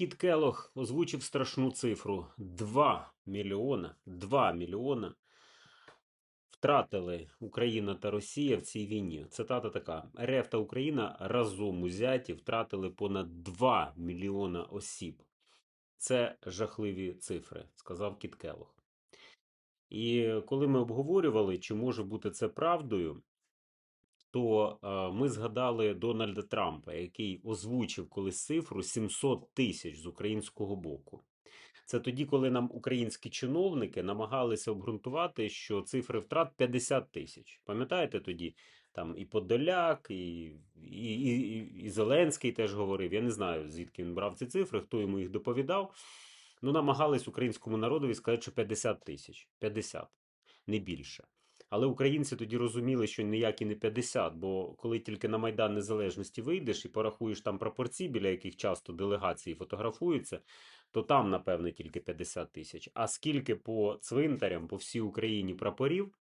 Кіт Келох озвучив страшну цифру: 2 мільйона, 2 мільйона втратили Україна та Росія в цій війні. Цитата така: РФ та Україна разом узяті втратили понад 2 мільйона осіб. Це жахливі цифри, сказав Кіт Келох. І коли ми обговорювали, чи може бути це правдою, то е, ми згадали Дональда Трампа, який озвучив колись цифру 700 тисяч з українського боку. Це тоді, коли нам українські чиновники намагалися обґрунтувати, що цифри втрат 50 тисяч. Пам'ятаєте тоді? Там і Подоляк, і, і, і, і Зеленський теж говорив. Я не знаю, звідки він брав ці цифри, хто йому їх доповідав. Ну, намагались українському народові сказати, що 50 тисяч. 50, не більше. Але українці тоді розуміли, що ніякі не 50, бо коли тільки на Майдан Незалежності вийдеш і порахуєш там пропорції, біля яких часто делегації фотографуються, то там, напевне, тільки 50 тисяч. А скільки по цвинтарям, по всій Україні прапорів,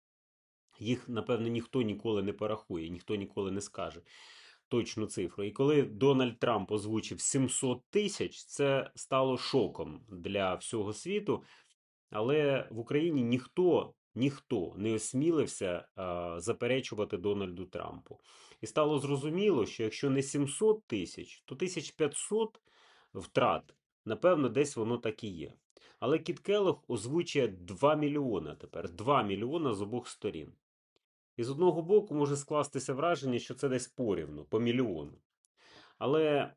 їх, напевне, ніхто ніколи не порахує, ніхто ніколи не скаже точну цифру. І коли Дональд Трамп озвучив 700 тисяч, це стало шоком для всього світу. Але в Україні ніхто ніхто не осмілився а, заперечувати Дональду Трампу. І стало зрозуміло, що якщо не 700 тисяч, то 1500 втрат, напевно, десь воно так і є. Але Кіт Келлог озвучує 2 мільйона тепер, 2 мільйона з обох сторін. І з одного боку може скластися враження, що це десь порівну, по мільйону. Але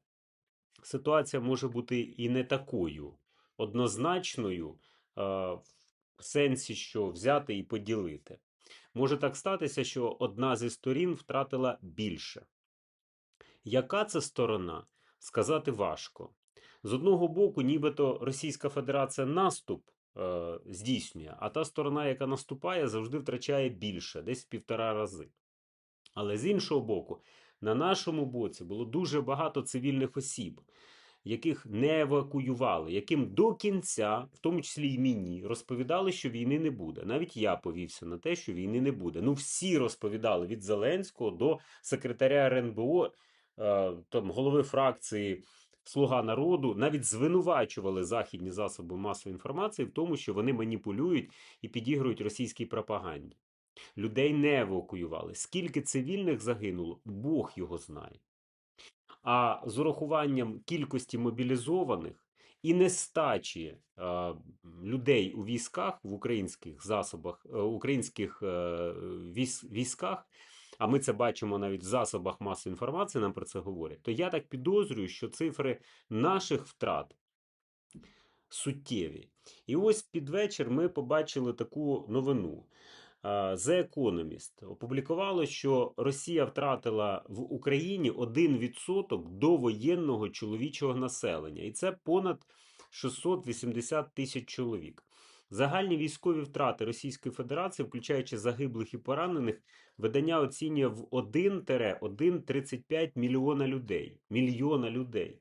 ситуація може бути і не такою однозначною, е, в сенсі, що взяти і поділити. Може так статися, що одна зі сторін втратила більше. Яка це сторона? Сказати важко. З одного боку, нібито Російська Федерація наступ е, здійснює, а та сторона, яка наступає, завжди втрачає більше, десь в півтора рази. Але з іншого боку, на нашому боці було дуже багато цивільних осіб, яких не евакуювали, яким до кінця, в тому числі й мені, розповідали, що війни не буде. Навіть я повівся на те, що війни не буде. Ну, всі розповідали від Зеленського до секретаря РНБО, е, там, голови фракції. Слуга народу навіть звинувачували західні засоби масової інформації в тому, що вони маніпулюють і підігрують російській пропаганді. Людей не евакуювали. Скільки цивільних загинуло, Бог його знає. А з урахуванням кількості мобілізованих і нестачі е, людей у військах в українських засобах, е, українських е, військ, військах, а ми це бачимо навіть в засобах масової інформації, нам про це говорять, то я так підозрюю, що цифри наших втрат суттєві. І ось під вечір ми побачили таку новину. А, The Economist опублікувало, що Росія втратила в Україні 1% довоєнного чоловічого населення, і це понад 680 тисяч чоловік. Загальні військові втрати Російської Федерації, включаючи загиблих і поранених, видання оцінює в 1-1,35 мільйона людей. Мільйона людей.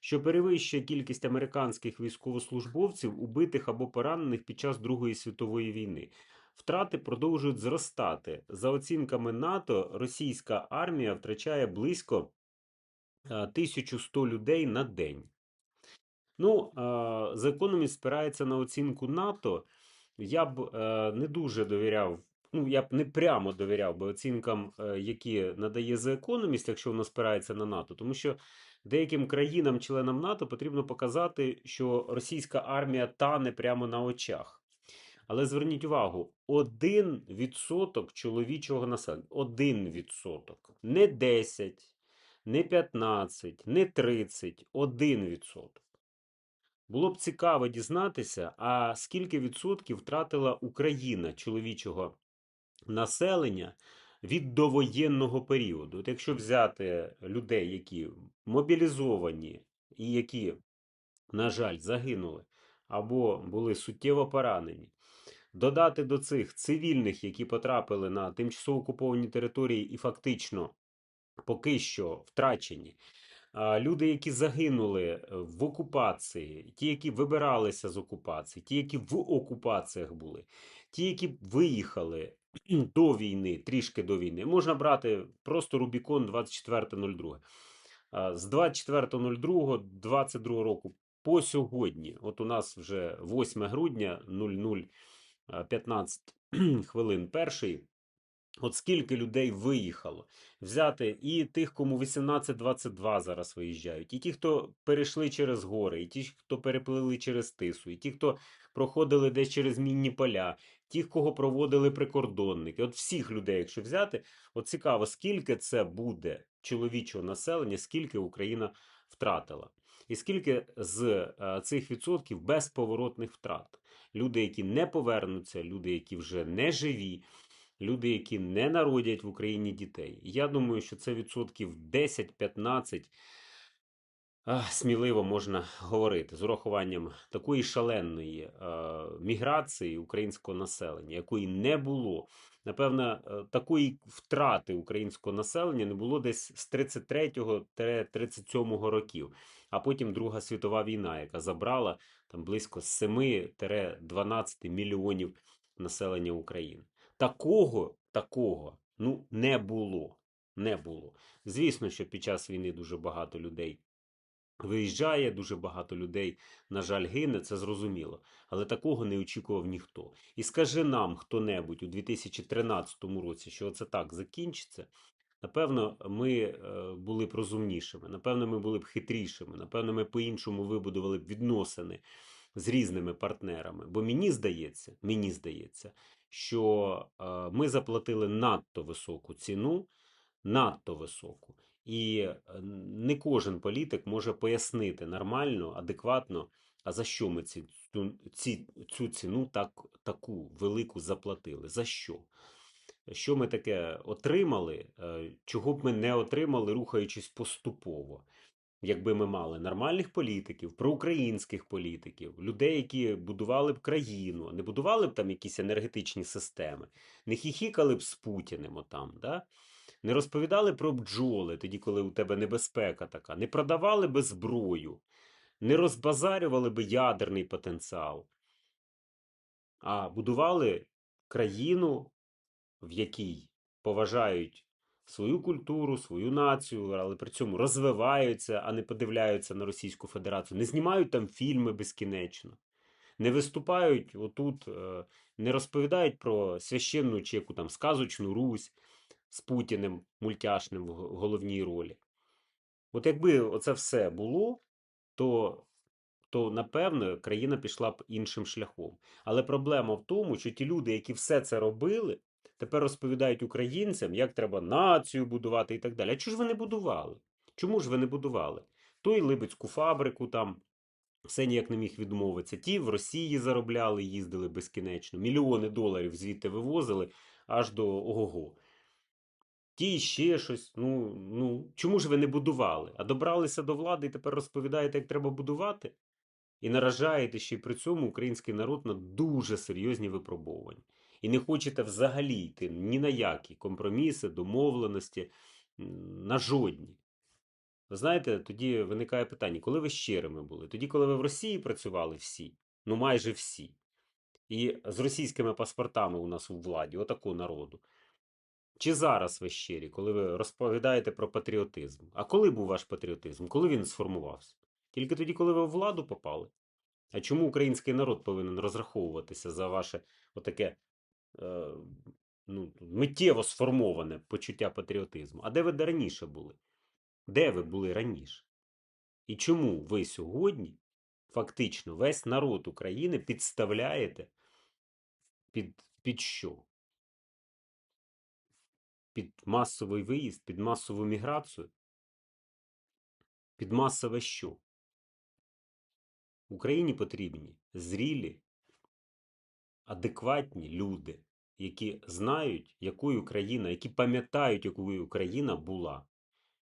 Що перевищує кількість американських військовослужбовців, убитих або поранених під час Другої світової війни. Втрати продовжують зростати. За оцінками НАТО, російська армія втрачає близько е, 1100 людей на день. Ну, е, Economist спирається на оцінку НАТО. Я б е, не дуже довіряв, ну, я б не прямо довіряв би оцінкам, е, які надає The Economist, якщо воно спирається на НАТО, тому що деяким країнам-членам НАТО потрібно показати, що російська армія тане прямо на очах. Але зверніть увагу, 1% чоловічого населення. 1%. Не 10, не 15, не 30, 1%. Було б цікаво дізнатися, а скільки відсотків втратила Україна чоловічого населення від довоєнного періоду. От якщо взяти людей, які мобілізовані і які, на жаль, загинули або були суттєво поранені, додати до цих цивільних, які потрапили на тимчасово окуповані території і фактично поки що втрачені. Люди, які загинули е, в окупації, ті, які вибиралися з окупації, ті, які в окупаціях були, ті, які виїхали до війни, трішки до війни, можна брати просто Рубікон 24.02. А, З 24.02.22 року по сьогодні. От у нас вже 8 грудня 0015 хвилин перший. От скільки людей виїхало взяти і тих, кому 18-22 зараз виїжджають, і ті, хто перейшли через гори, і ті, хто переплили через тису, і ті, хто проходили десь через мінні поля, ті, кого проводили прикордонники. От всіх людей, якщо взяти, от цікаво, скільки це буде чоловічого населення, скільки Україна втратила. І скільки з е, цих відсотків безповоротних втрат. Люди, які не повернуться, люди, які вже не живі, люди, які не народять в Україні дітей. Я думаю, що це відсотків 10-15 сміливо можна говорити з урахуванням такої шаленої е, міграції українського населення, якої не було. Напевно, е, такої втрати українського населення не було десь з 33-37 років, а потім Друга світова війна, яка забрала там близько 7-12 мільйонів населення України. Такого, такого ну не було. Не було. Звісно, що під час війни дуже багато людей виїжджає, дуже багато людей, на жаль, гине, це зрозуміло. Але такого не очікував ніхто. І скаже нам хто-небудь у 2013 році, що це так закінчиться. Напевно, ми е, були б розумнішими, напевно, ми були б хитрішими, напевно, ми по-іншому вибудували б відносини з різними партнерами. Бо мені здається, мені здається, що е, ми заплатили надто високу ціну, надто високу. І е, не кожен політик може пояснити нормально, адекватно, а за що ми ці, цю, цю ціну так, таку велику заплатили? За що? Що ми таке отримали, е, чого б ми не отримали, рухаючись поступово? Якби ми мали нормальних політиків, проукраїнських політиків, людей, які будували б країну, не будували б там якісь енергетичні системи, не хіхікали б з Путіним отам, да? не розповідали про бджоли, тоді, коли у тебе небезпека така, не продавали би зброю, не розбазарювали би ядерний потенціал, а будували країну, в якій поважають свою культуру, свою націю, але при цьому розвиваються, а не подивляються на Російську Федерацію, не знімають там фільми безкінечно. Не виступають отут, е, не розповідають про священну чи яку там сказочну Русь, з Путіним мультяшним в головній ролі. От якби оце все було, то, то напевно країна пішла б іншим шляхом. Але проблема в тому, що ті люди, які все це робили, тепер розповідають українцям, як треба націю будувати і так далі. А чого ж ви не будували? Чому ж ви не будували? Той Либецьку фабрику там. Все ніяк не міг відмовитися. Ті в Росії заробляли, їздили безкінечно, мільйони доларів звідти вивозили аж до ого-го ті ще щось. Ну, ну, чому ж ви не будували? А добралися до влади і тепер розповідаєте, як треба будувати? І наражаєте ще й при цьому український народ на дуже серйозні випробовування. І не хочете взагалі йти ні на які компроміси, домовленості, на жодні. Ви знаєте, тоді виникає питання, коли ви щирими були? Тоді, коли ви в Росії працювали всі, ну майже всі. І з російськими паспортами у нас у владі, отаку народу. Чи зараз ви щирі, коли ви розповідаєте про патріотизм? А коли був ваш патріотизм? Коли він сформувався? Тільки тоді, коли ви в владу попали? А чому український народ повинен розраховуватися за ваше отаке ну, миттєво сформоване почуття патріотизму? А де ви раніше були? Де ви були раніше? І чому ви сьогодні фактично весь народ України підставляєте під, під що? під масовий виїзд, під масову міграцію? Під масове що? Україні потрібні зрілі, адекватні люди, які знають, якою країна, які пам'ятають, якою Україна була,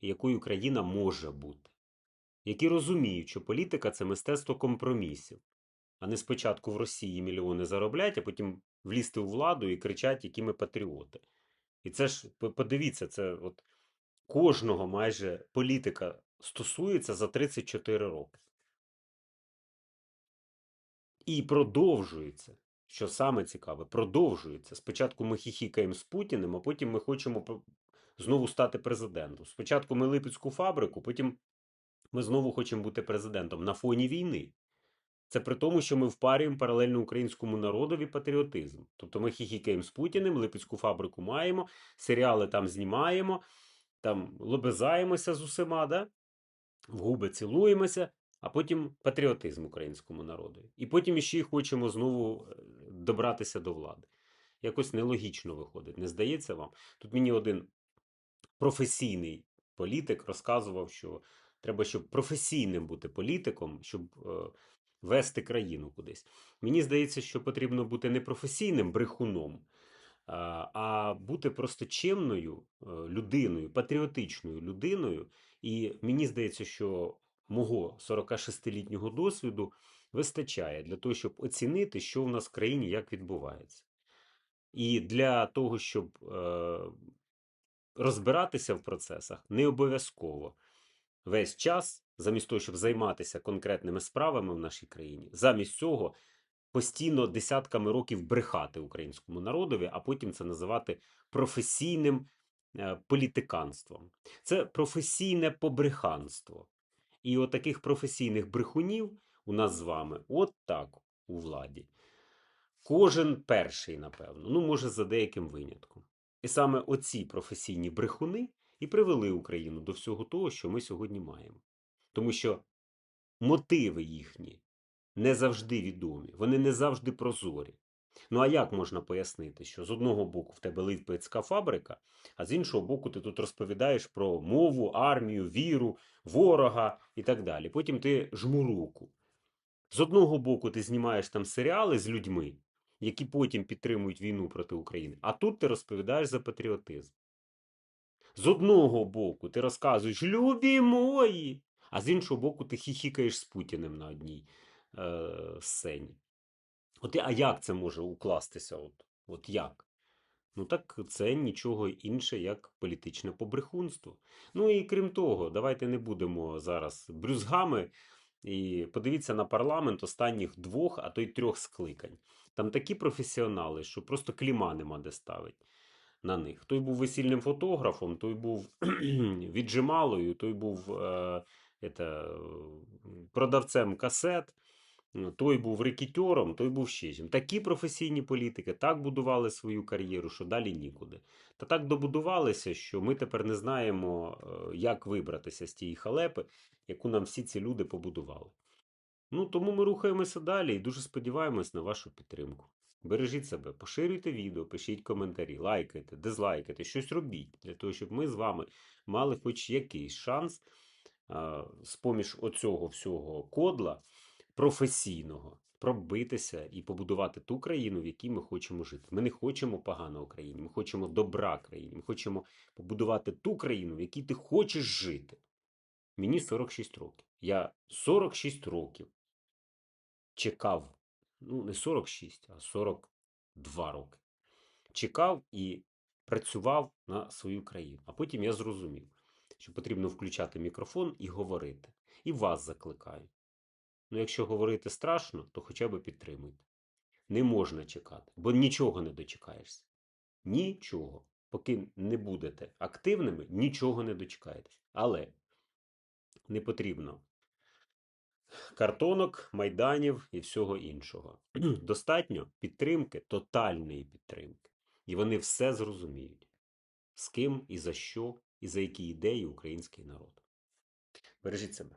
і якою Україна може бути, які розуміють, що політика це мистецтво компромісів, а не спочатку в Росії мільйони зароблять, а потім влізти у владу і кричать, які ми патріоти. І це ж подивіться, це от кожного майже політика стосується за 34 роки. І продовжується, що саме цікаве, продовжується. Спочатку ми хіхікаємо з Путіним, а потім ми хочемо знову стати президентом. Спочатку ми Липецьку фабрику, потім Ми знову хочемо бути президентом на фоні війни. Це при тому, що ми впарюємо паралельно українському народові патріотизм. Тобто ми хіхікаємо з Путіним, Липецьку фабрику маємо, серіали там знімаємо, там лобизаємося з усіма, да? в губи цілуємося, а потім патріотизм українському народу. І потім іще й хочемо знову е, добратися до влади. Якось нелогічно виходить, не здається вам? Тут мені один професійний політик розказував, що треба, щоб професійним бути політиком, щоб е, вести країну кудись. Мені здається, що потрібно бути не професійним брехуном, а, а бути просто чемною е, людиною, патріотичною людиною. І мені здається, що мого 46-літнього досвіду вистачає для того, щоб оцінити, що в нас в країні як відбувається. І для того, щоб е, розбиратися в процесах, не обов'язково весь час, замість того, щоб займатися конкретними справами в нашій країні, замість цього постійно десятками років брехати українському народові, а потім це називати професійним е, політиканством. Це професійне побреханство. І от таких професійних брехунів у нас з вами от так у владі. Кожен перший, напевно, ну, може, за деяким винятком. І саме оці професійні брехуни і привели Україну до всього того, що ми сьогодні маємо. Тому що мотиви їхні не завжди відомі, вони не завжди прозорі. Ну а як можна пояснити, що з одного боку в тебе липецька фабрика, а з іншого боку, ти тут розповідаєш про мову, армію, віру, ворога і так далі. Потім ти жмуруку. З одного боку, ти знімаєш там серіали з людьми, які потім підтримують війну проти України, а тут ти розповідаєш за патріотизм. З одного боку, ти розказуєш любі мої, а з іншого боку, ти хіхікаєш з Путіним на одній е, сцені. От а як це може укластися? От, От як? Ну так це нічого інше, як політичне побрехунство. Ну і крім того, давайте не будемо зараз брюзгами. І подивіться на парламент останніх двох, а то й трьох скликань. Там такі професіонали, що просто кліма нема де ставить на них. Той був весільним фотографом, той був віджималою, той був е, это, продавцем касет. Той був рекітером, той був ще чим. Такі професійні політики так будували свою кар'єру, що далі нікуди. Та так добудувалися, що ми тепер не знаємо, е, як вибратися з тієї халепи, яку нам всі ці люди побудували. Ну, тому ми рухаємося далі і дуже сподіваємось на вашу підтримку. Бережіть себе, поширюйте відео, пишіть коментарі, лайкайте, дизлайкайте, щось робіть, для того, щоб ми з вами мали хоч якийсь шанс а, з-поміж оцього всього кодла професійного пробитися і побудувати ту країну, в якій ми хочемо жити. Ми не хочемо поганого країні, ми хочемо добра країні. Ми хочемо побудувати ту країну, в якій ти хочеш жити. Мені 46 років. Я 46 років чекав, ну, не 46, а 42 роки. Чекав і працював на свою країну. А потім я зрозумів, що потрібно включати мікрофон і говорити. І вас закликаю. Ну, якщо говорити страшно, то хоча б підтримуйте. Не можна чекати, бо нічого не дочекаєшся. Нічого. Поки не будете активними, нічого не дочекаєтесь. Але не потрібно картонок, майданів і всього іншого. Достатньо підтримки, тотальної підтримки. І вони все зрозуміють, з ким і за що, і за які ідеї український народ. Бережіть себе.